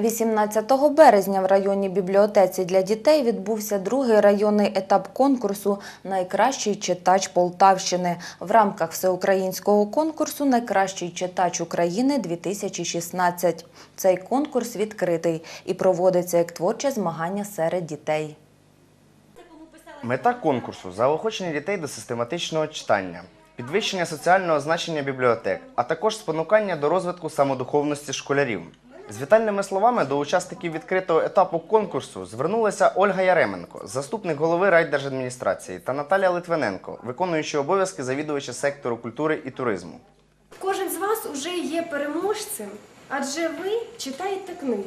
18 березня в районній бібліотеці для дітей відбувся другий районний етап конкурсу Найкращий читач Полтавщини в рамках всеукраїнського конкурсу Найкращий читач України 2016. Цей конкурс відкритий і проводиться як творче змагання серед дітей. Мета конкурсу заохочення дітей до систематичного читання, підвищення соціального значення бібліотек, а також спонукання до розвитку самодуховності школярів. З вітальними словами до учасників відкритого етапу конкурсу звернулися Ольга Яременко, заступник голови райдержадміністрації, та Наталя Литвиненко, виконуючи обов'язки завідувача сектору культури і туризму. Кожен з вас уже є переможцем, адже ви читаєте книги.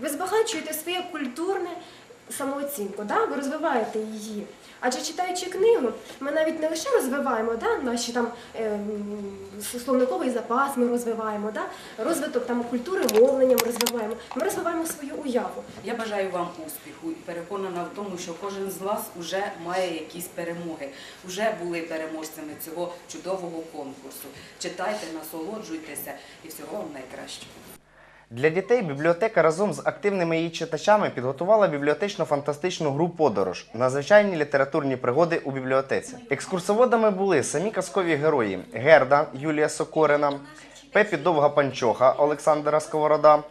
Ви збагачуєте своє культурне самооцінку, да? ви розвиваєте її. Адже читаючи книгу, ми навіть не лише розвиваємо да? наші там ем, словниковий запас, ми розвиваємо, да? розвиток там культури мовлення ми розвиваємо. Ми розвиваємо свою уяву. Я бажаю вам успіху і переконана в тому, що кожен з вас вже має якісь перемоги, вже були переможцями цього чудового конкурсу. Читайте, насолоджуйтеся і всього вам найкращого. Для дітей бібліотека разом з активними її читачами підготувала бібліотечно-фантастичну гру подорож надзвичайні літературні пригоди у бібліотеці. Екскурсоводами були самі казкові герої Герда Юлія Сокорина, Пепі Довга Панчоха Олександра Сковорода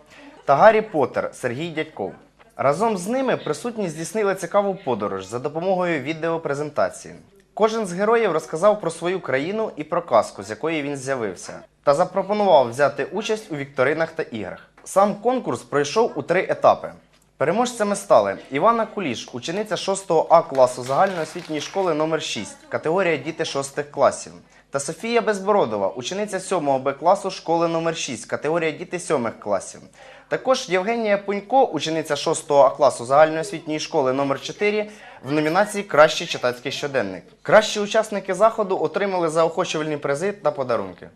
та Гаррі Поттер Сергій Дядьков. Разом з ними присутні здійснили цікаву подорож за допомогою відеопрезентації. Кожен з героїв розказав про свою країну і про казку, з якої він з'явився, та запропонував взяти участь у вікторинах та іграх. Сам конкурс пройшов у три етапи. Переможцями стали Івана Куліш, учениця 6 А класу загальноосвітньої школи номер 6, категорія діти 6 класів, та Софія Безбородова, учениця 7 Б класу школи номер 6, категорія діти 7 класів. Також Євгенія Пунько, учениця 6 А класу загальноосвітньої школи номер 4 в номінації Кращий читацький щоденник. Кращі учасники заходу отримали заохочувальні призи та подарунки.